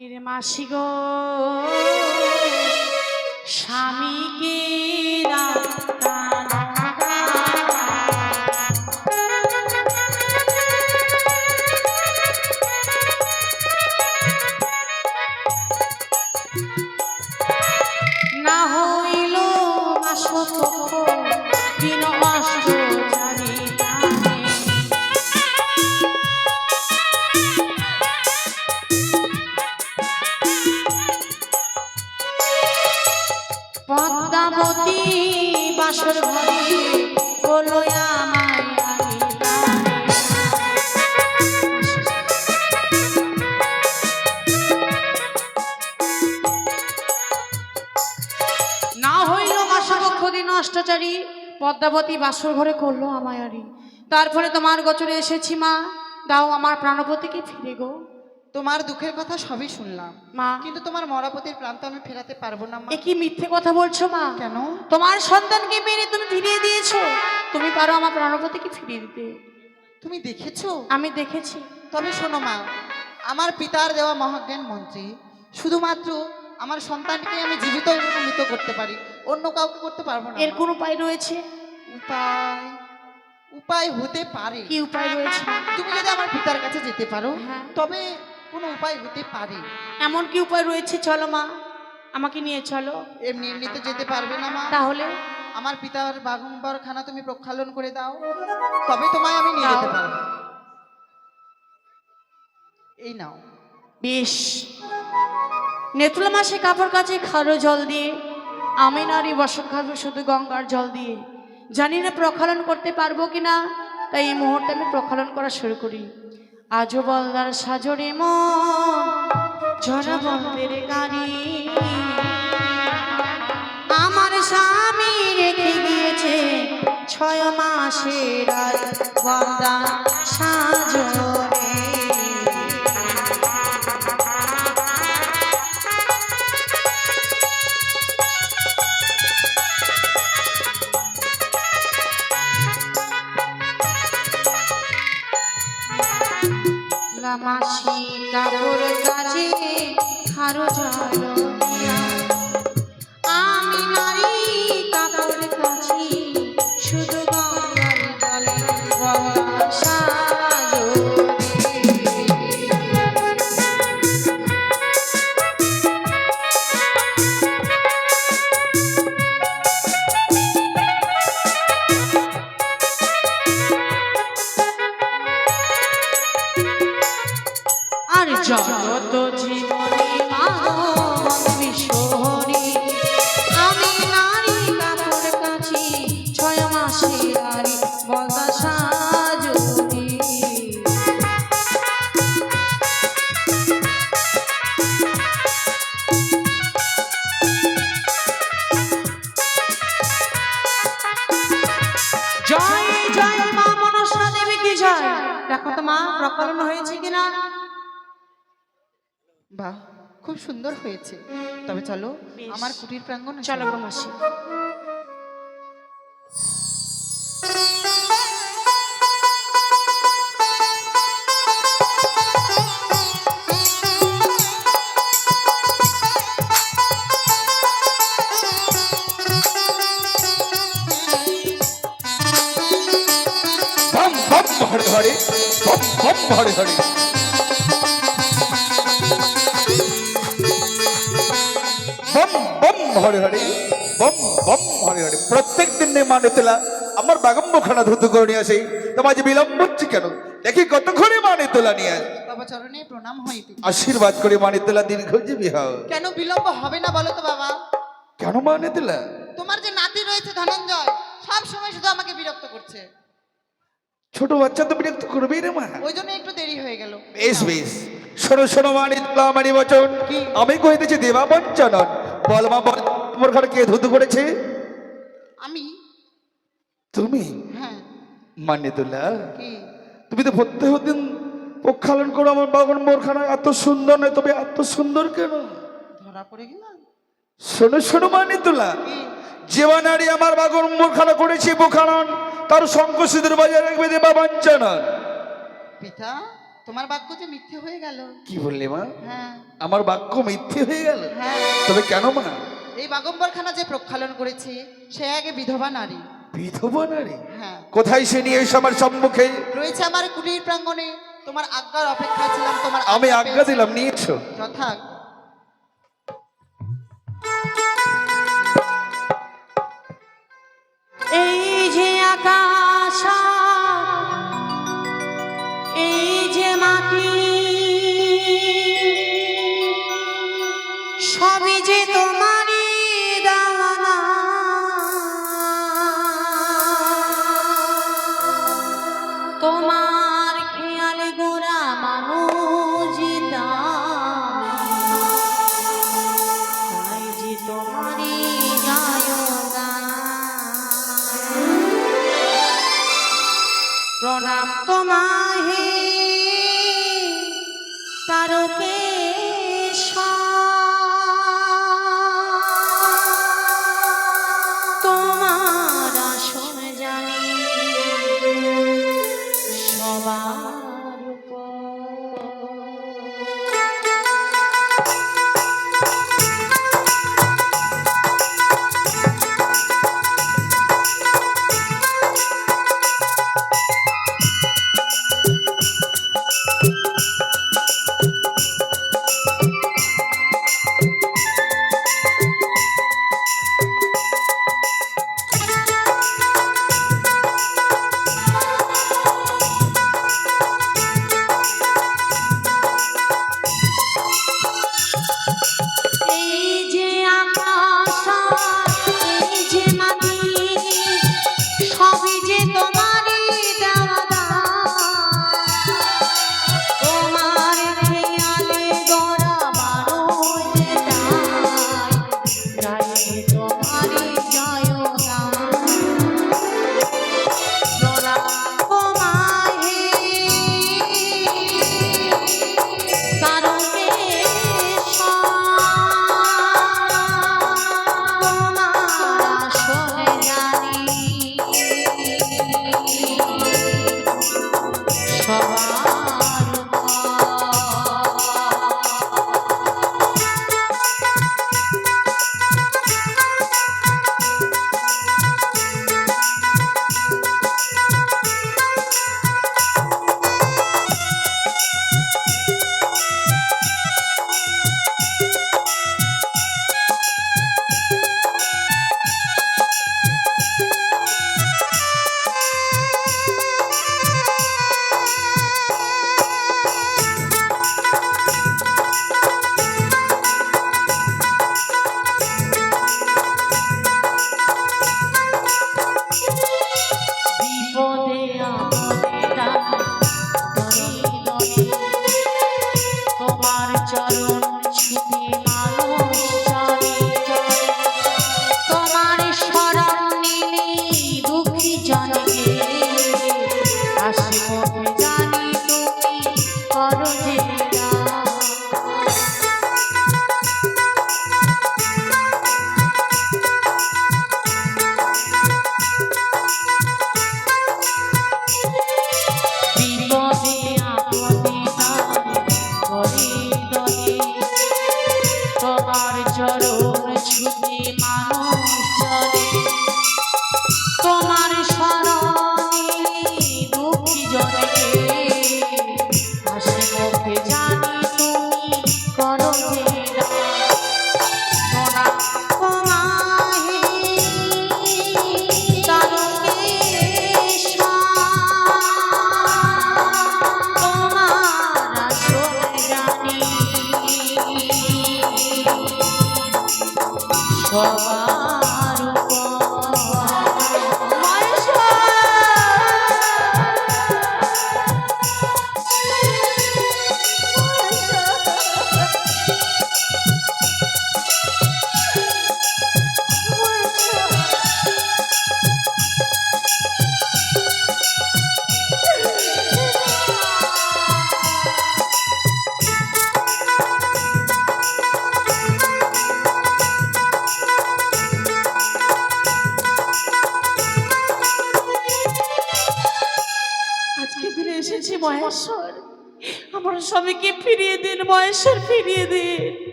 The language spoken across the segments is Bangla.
কিরে মাসি গো? স্বামীকে না দিন পদ্মাবতী বাসর ঘরে করল আমায়ারি। তারপরে তোমার গোচরে এসেছি মা দাও আমার প্রাণপতিকে ফিরে গো। তোমার দুঃখের কথা সবই শুনলাম। মা। কিন্তু তোমার মরাপতির প্রাণ তো আমি ফেরাতে পারব না মা। কি মিথ্যে কথা বলছো মা? কেন? তোমার সন্তানকে মেরে তুমি ফিরিয়ে দিয়েছ। তুমি পারো আমার প্রাণপতিকে ফিরিয়ে দিতে। তুমি দেখেছ? আমি দেখেছি। তবে শোনো মা আমার পিতার দেওয়া মহাজ্ঞান মন্ত্রী শুধুমাত্র আমার সন্তানকে আমি জীবিত মৃত করতে পারি। অন্য কাউকে করতে পারব না। এর। কোন উপায় রয়েছে? উপায় উপায় হতে পারে। কি উপায় রয়েছে? তুমি যদি আমার পিতার কাছে যেতে পারো হ্যাঁ। তবে কোনো উপায় হতে পারে। এমন কি উপায় রয়েছে? চলো মা। আমাকে নিয়ে চলো। এমনি এমনি তো যেতে পারবে না মা। তাহলে? আমার পিতার বাগম্বর খানা তুমি প্রক্ষালন করে দাও। তবে তোমায় আমি নিয়ে যেতে পারব। এই নাও। বেশ। নেত্রলা মাসে কাপড় কাছে খারো জল দিয়ে। আমি নারী বসন খাব শুধু গঙ্গার জল দিয়ে। জানি না প্রক্ষালন করতে পারব কি না তাই এই মুহূর্তে আমি প্রক্ষালন করা শুরু করি। আজও বলদার সাজরে বলদের গাড়ি। আমার স্বামী রেখে গিয়েছে ছয় মাসের আর বলদা সাজরে জগত জীবনে বিশ্বহরি আমি নারী কাপড় কাছি ছয় মাসে আরি বদা সাজনি জয় জয় মা মনসা দেবী, কি জয়? দেখো তো মা প্রকরণ কিনা বাহ খুব সুন্দর হয়েছে। তবে চলো আমার কুটির প্রাঙ্গণ চলো মাসি হরে হরে হরে হরে হরে হরে বম বম হরে হরে প্রত্যেক দিন নেই মানে তোলা আমার বাগম্বখানা ধুত করে নিয়ে আসে তোমার যে বিলম্ব হচ্ছে কেন দেখি কত কতক্ষণে মানে তোলা নিয়ে আস বাবা চরণে প্রণাম আশীর্বাদ করে মানে তোলা দীর্ঘজীবী হও কেন বিলম্ব হবে না বলো তো বাবা কেন মানে তোলা তোমার যে নাতি রয়েছে ধনঞ্জয় সব সময় শুধু আমাকে বিরক্ত করছে ছোট বাচ্চা তো বিরক্ত করবেই রে মা ওই জন্য একটু দেরি হয়ে গেল বেশ বেশ শোনো শোনো মানি মানি বচন আমি কহিতেছি দেবা পঞ্চানন বল মা বল। তোমার ঘরে কে ধুতু করেছে? আমি। তুমি? হ্যাঁ। মান্যতুল্লাহ কি? তুমি তো প্রত্যেক দিন প্রক্ষালন করো আমার বাগান মোরখানা। এত সুন্দর নয় তবে এত সুন্দর কেন? ধরা পড়ে গেলাম। শোনো শোনো মান্যতুল্লাহ কি? যেবা নারী আমার বাগান মোরখানা করেছে বোখানন তার শঙ্কসিদের বাজারে রাখবে দেবা পঞ্চানন পিতা? তোমার বাক্য যে মিথ্যে হয়ে গেল। কি বললে মা? হ্যাঁ। আমার বাক্য মিথ্যে হয়ে গেল? হ্যাঁ। তবে কেন মা? এই বাগম্বরখানা যে প্রক্ষালন করেছে সে আগে বিধবা নারী। বিধবা নারী? হ্যাঁ। কোথায় সে নিয়ে এসে আমার সম্মুখে? রয়েছে আমার কুটির প্রাঙ্গণে। তোমার আজ্ঞার অপেক্ষা ছিলাম তোমার আমি আজ্ঞা। দিলাম নিয়েছো যথা। এই যে আকাশ এই okay.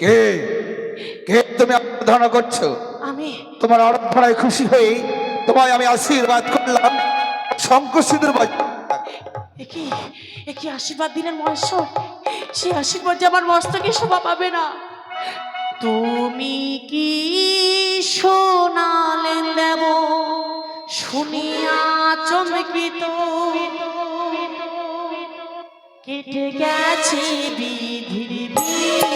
কে? কে তুমি আরাধনা করছ? আমি তোমার আরাধনায় খুশি হয়ে তোমায় আমি আশীর্বাদ করলাম। শঙ্কর একই একই আশীর্বাদ দিলেন মহেশ্বর? সেই আশীর্বাদ যে আমার মস্তকে শোভা পাবে না। তুমি কি শোনালেন দেব? শুনিয়া চমকিত। কেটে গেছে বিধির বিধান।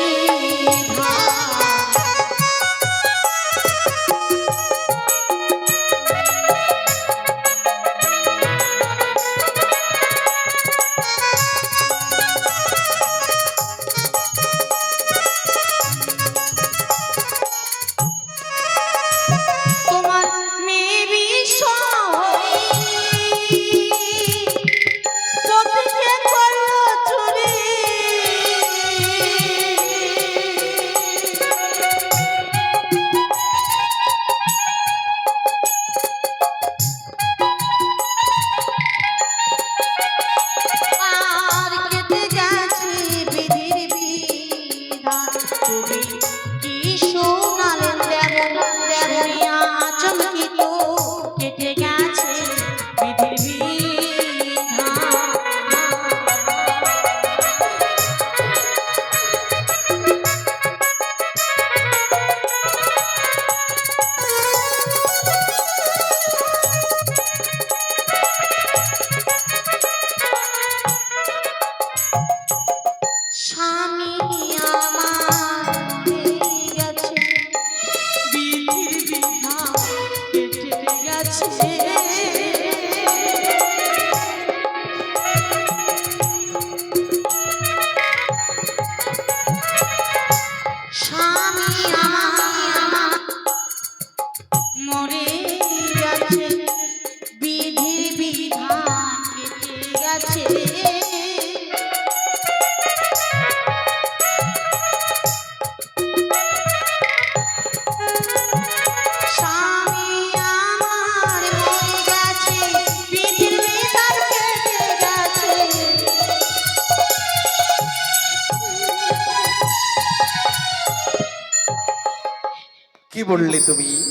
তুমি?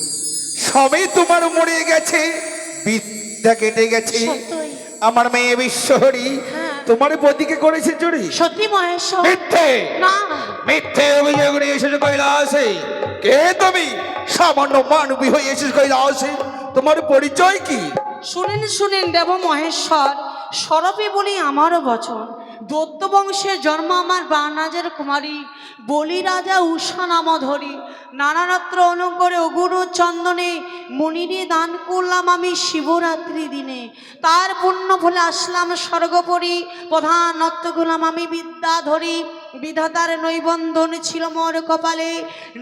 সবে তোমার মরে গেছে বিদ্যা কেটে গেছে। আমার মেয়ে বিশ্বহরি হ্যাঁ। তোমার পতিকে করেছে চুরি। সত্যি মহেশ্বর মিথ্যে। না। মিথ্যে অভিযোগ নিয়ে এসেছ কৈলাসে। কে তুমি? সামান্য মানবী হয়ে এসেছ কৈলাসে। তোমার পরিচয় কি? শুনেন শুনেন দেব মহেশ্বর সরপে বলি আমারও বচন। দত্ত বংশের জন্ম আমার বানাজের কুমারী, বলি রাজা উষা নাম ধরি নানারত্র অনুকরে অগুরু চন্দনে মনিরে দান করলাম আমি শিবরাত্রি দিনে। তার পুণ্য ফলে আসলাম স্বর্গপরি, প্রধান নত্য গুলাম আমি বিদ্যা ধরি বিধাতার নৈবন্ধন ছিল মোর কপালে,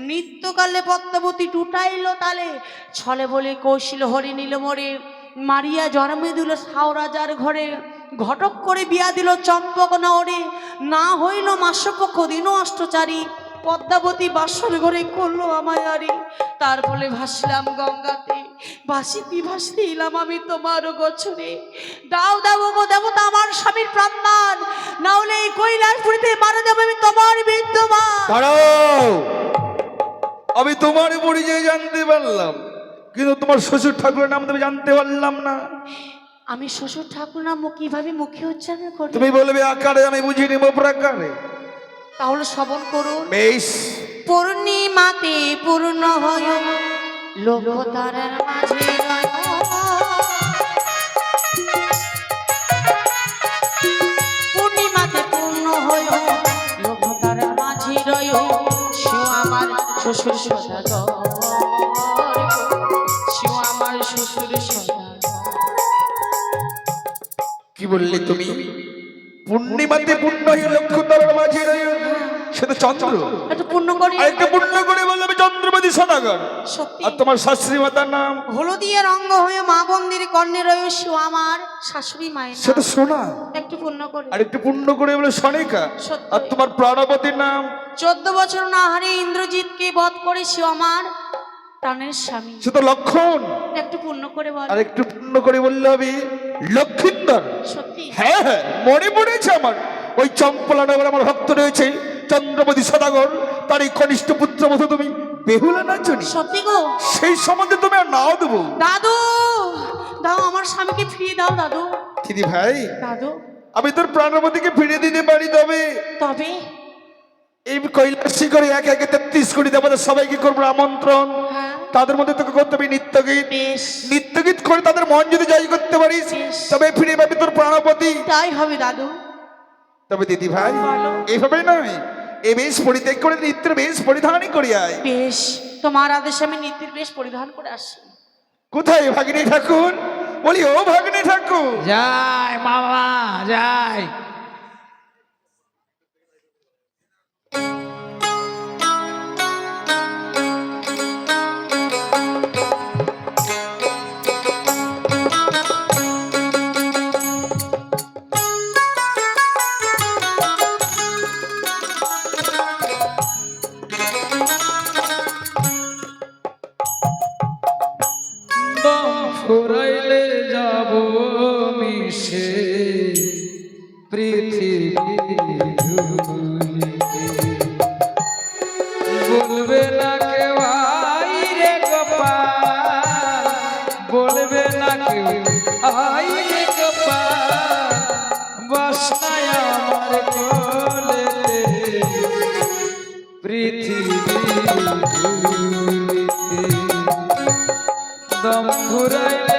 নিত্যকালে পদ্মাবতী টুটাইল তালে। ছলে বলে কৌশল হরি নিল মোরে, মারিয়া জন্মে দিল সাও রাজার ঘরে। ঘটক করে বিয়া দিল চম্পক নরে না হইল মাসপক্ষ দিন অষ্টচারী। পদ্মাবতী বাসর ঘরে করল আমায় আরি। তার ফলে ভাসলাম গঙ্গাতে। ভাসিতি ভাসতে এলাম আমি তোমার গোছরে। দাও দাও গো দেবতা, আমার স্বামীর প্রাণদান। না হলে এই কৈলাসপুরীতে মারা যাবে আমি তোমার বিদ্যমান। আমি তোমার পরিচয় জানতে পারলাম, কিন্তু তোমার শ্বশুর ঠাকুরের নাম তুমি জানতে পারলাম না। আমি শ্বশুর ঠাকুর নাম কীভাবে মুখে উচ্চারণ করি? তুমি বলবে আকারে আমি বুঝি নিব প্রাকারে। তাহলে শ্রবণ করুন। বেশ। পূর্ণিমাতে পূর্ণ হয়। তারার মাঝে। পূর্ণিমাতে পূর্ণ হয়। তারার মাঝে রয়। শিও আমার শ্বশুর সদাগর শিও আমার শ্বশুর বললে তুমি পূর্ণিমাতে পূর্ণ লক্ষ্য তারার মাঝে সেটা চন্দ্র। একটু পূর্ণ করি আরেকটা পূর্ণ করে বলবে চন্দ্রপতি সদাগর। আর তোমার শাস্ত্রী মাতার নাম? হলদিয়া রঙ্গ হয়ে মা বন্দির কর্ণে রয়ে শিও আমার শাশুড়ি মায়ের। সেটা সোনা একটু পূর্ণ করে। আর একটু পূর্ণ করে বলে সনিকা আর তোমার প্রাণপতির নাম? চোদ্দ বছর না হারে ইন্দ্রজিৎকে বধ করেছি আমার প্রাণের স্বামী। সেটা লক্ষণ। একটু পূর্ণ করে বল। আর একটু পূর্ণ করে বললে হবে লক্ষিন্দর। সত্যি? হ্যাঁ হ্যাঁ মনে পড়েছে আমার। ওই চম্পলা নগর আমার ভক্ত রয়েছে চন্দ্রপতি সদাগর তার এই কনিষ্ঠ পুত্র মতো তুমি বেহুলা নাচনি সত্যি গো? সেই সম্বন্ধে তুমি আর নাও দেবো। দাদু দাও আমার স্বামীকে ফিরিয়ে দাও দাদু। দিদি ভাই দাদু। আমি তোর প্রাণবতীকে ফিরিয়ে দিতে পারি তবে? তবে? এই কৈলাসী করে এক একে তেত্রিশ কোটি দেবতা সবাইকে করব আমন্ত্রণ। হ্যাঁ। তাদের মধ্যে তোকে করতে হবে নিত্যগীত। বেশ। নিত্যগীত করে তাদের মন যদি জয় করতে পারিস। তবে ফিরে পাবি তোর প্রাণপতি। তাই হবে দাদু। তবে দিদি ভাই বলো। এইভাবে নয় এ বেশ পরিত্যাগ করে নিত্যের বেশ পরিধানই করি আয়। বেশ তোমার আদেশে আমি নিত্যের বেশ পরিধান করে আসি কোথায় ভাগিনী ঠাকুর? বলি ও ভাগিনী ঠাকুর। যাই মামা যায়। বাসনায় আমার কোলেতে পৃথিবী দম ঘুরাইলে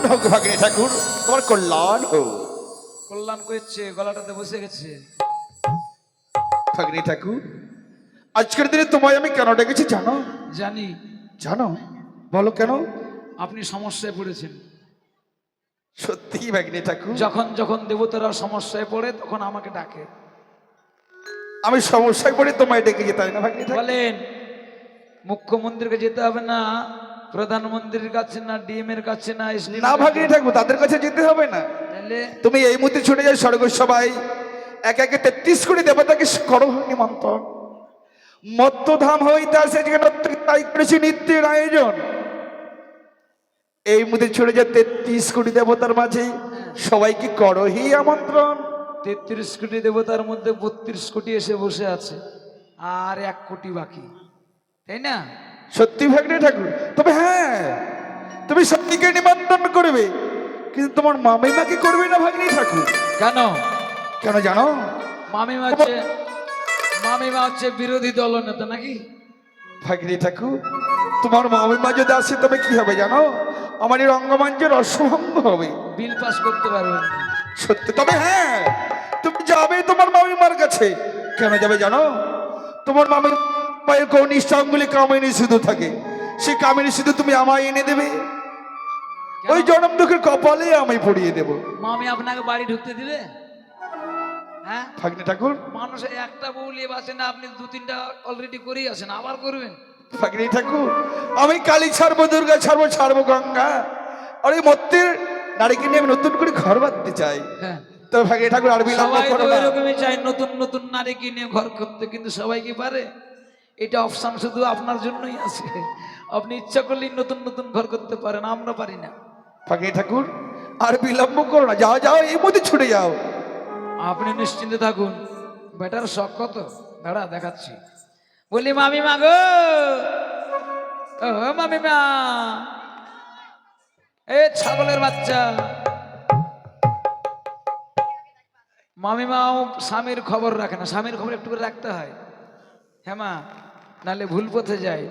কল্যাণ হোক ভাগ্নে ঠাকুর। তোমার কল্যাণ হোক। কল্যাণ করছে গলাটাতে বসে গেছে। ভাগ্নে ঠাকুর আজকের দিনে তোমায় আমি কেন ডেকেছি জানো? জানি। জানো? বলো কেন? আপনি সমস্যায় পড়েছেন। সত্যি ভাগ্নে ঠাকুর। যখন যখন দেবতারা সমস্যায় পড়ে তখন আমাকে ডাকে। আমি সমস্যায় পড়ে তোমায় ডেকেছি তাই না ভাগ্নে ঠাকুর? বলেন মুখ্যমন্ত্রীকে যেতে হবে না। প্রধানমন্ত্রীর কাছে না ডিএম এর কাছে না না ভাগ্নে থাকব তাদের কাছে যেতে হবে না। তুমি এই মুহূর্তে ছুটে যাও স্বর্গ সবাই এক একে তেত্রিশ কোটি দেবতাকে করো নিমন্ত্রণ। মত্তধাম হইতে আসে যেখানে তাই করেছি নিত্যের আয়োজন। এই মুহূর্তে ছুটে যা তেত্রিশ কোটি দেবতার মাঝে। সবাইকে করহি আমন্ত্রণ। তেত্রিশ কোটি দেবতার মধ্যে বত্রিশ কোটি এসে বসে আছে আর এক কোটি বাকি। তাই না? সত্যি ভাগ্নে ঠাকুর তবে হ্যাঁ তুমি সত্যিকে নিমন্ত্রণ করবে। কিন্তু তোমার মামিমাকে করবে না ভাগ্নি ঠাকুর? কেন? কেন জানো? মামিমা হচ্ছে মামিমা হচ্ছে বিরোধী দল নেতা নাকি? ভাগ্নি ঠাকুর তোমার মামিমা যদি আসে তবে কি হবে জানো? আমার এই রঙ্গমঞ্চের অশুভঙ্গ হবে। বিল পাস করতে পারবেন না। সত্যি তবে হ্যাঁ তুমি যাবে তোমার মামিমার কাছে। কেন যাবে জানো? তোমার মামির পায়ের কনিষ্ঠ আঙ্গুলি কামিনী শুধু থাকে। সেই কামিনী শুধু তুমি আমায় এনে দেবে। ওই জনম দুঃখের কপালে আমি পড়িয়ে দেব। মামি আপনাকে বাড়ি ঢুকতে দিবে? হ্যাঁ? ভাগ্নি ঠাকুর। মানুষ একটা বউ নিয়ে বাসে না আপনি দু তিনটা অলরেডি করেই আছেন আবার করবেন? ভাগ্নি ঠাকুর আমি কালী ছাড়বো দুর্গা ছাড়বো ছাড়বো গঙ্গা। আর এই মত্তের নারীকে নিয়ে আমি নতুন করে ঘর বাঁধতে চাই। হ্যাঁ। তো ভাগ্নি ঠাকুর আর বিলম্ব করো না। এরকমই চাই নতুন নতুন নারীকে নিয়ে ঘর করতে কিন্তু সবাই কি পারে? এটা অপশান শুধু আপনার জন্যই আছে। আপনি ইচ্ছা করলেই নতুন নতুন ঘর করতে পারেন আমরা পারি না। ভাগ্নি ঠাকুর আর বিলম্ব করো না যাও যাও এই মধ্যে ছুটে যাও। আপনি নিশ্চিন্তে থাকুন। বেটার শখ কত? দাঁড়া দেখাচ্ছি। বলি মামি মা গো! মামি মা! এ ছাগলের বাচ্চা। মামিমাও স্বামীর খবর রাখে না। স্বামীর খবর একটু করে রাখতে হয়। হ্যাঁ মা। নাহলে ভুল পথে যায়।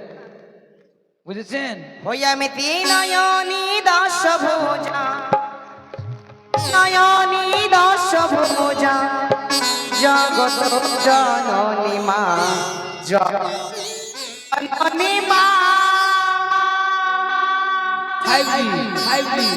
বুঝেছেন? হইয়ামিতি নয়নি দশ ভোজা নয়নি দশ ভোজা জগত জননী মা। জননী মা। Five G five G.